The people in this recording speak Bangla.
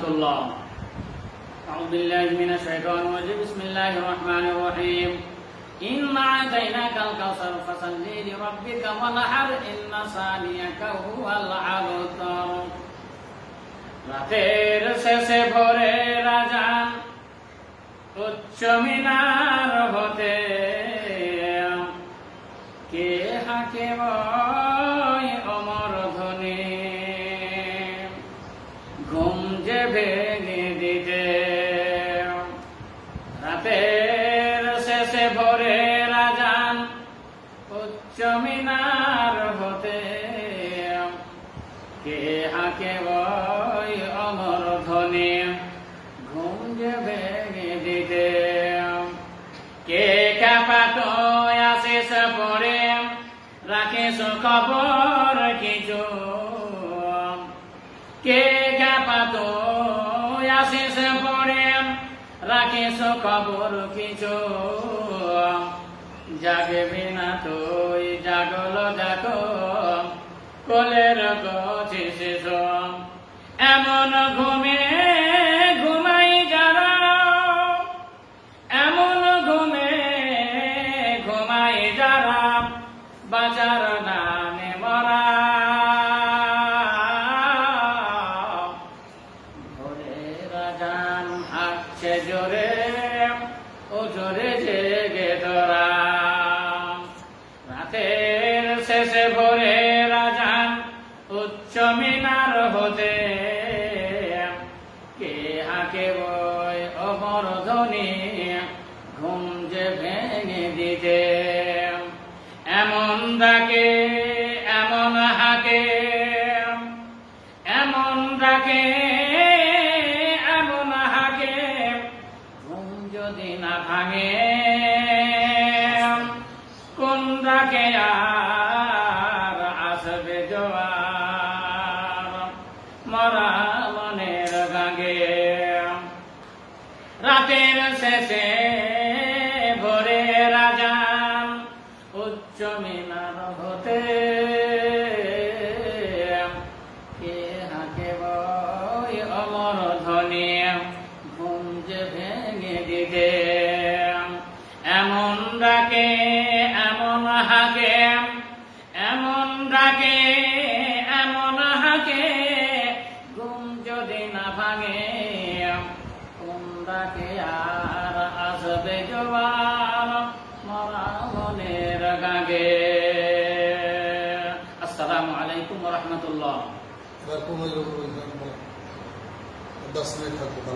ورحمة الله أعوذ بالله من الشيطان الرجيم بسم الله الرحمن الرحيم إنا أعطيناك الكوثر فصل لربك وانحر إن ثانيك هو الأبتر রাতের শেষে ভোরে রাজা উচ্চ মিনার হতে কে হাকে বয় দিতে রাতের শেষে ভোরে রাজান উচ্চ মিনার হতে। কে হাকে বয় অমর ধ্বনি ঘুম যে ভেঙে দিতে। কে কাপাত আসিস পরে রাখিস খবর কিছু। কে কাপাত আসিস পরে, রাখিস খবর কিছু। জাগবি না তুই, জাগল জাগ। কোলের গছি এমন ঘুমে ঘুমাই যারা। এমন ঘুমে ঘুমাই যারা। বাজার নামে হাঁটছে জোরে, ও জোরে জেগে ধরা। রাতের শেষে ভোরে রাজান উচ্চ মিনার হতে, কে হাকে বয় অমর ধ্বনি ভাঙে কোন ডাকে আর আসবে জোয়ার? মরা মনের গাগে রাতের শেষে ভোরে রাজান উচ্চ মিনার হতে কে হাকে বই ডাকে, এমন হাকে, এমন ডাকে, এমন হাকে, ঘুম যদি না ভাঙে কোন ডাকে আর আসবে জোয়ার মরা মনের গাগে। আসসালামু আলাইকুম রহমতুল্লাহ। দশ মিনিট থাকব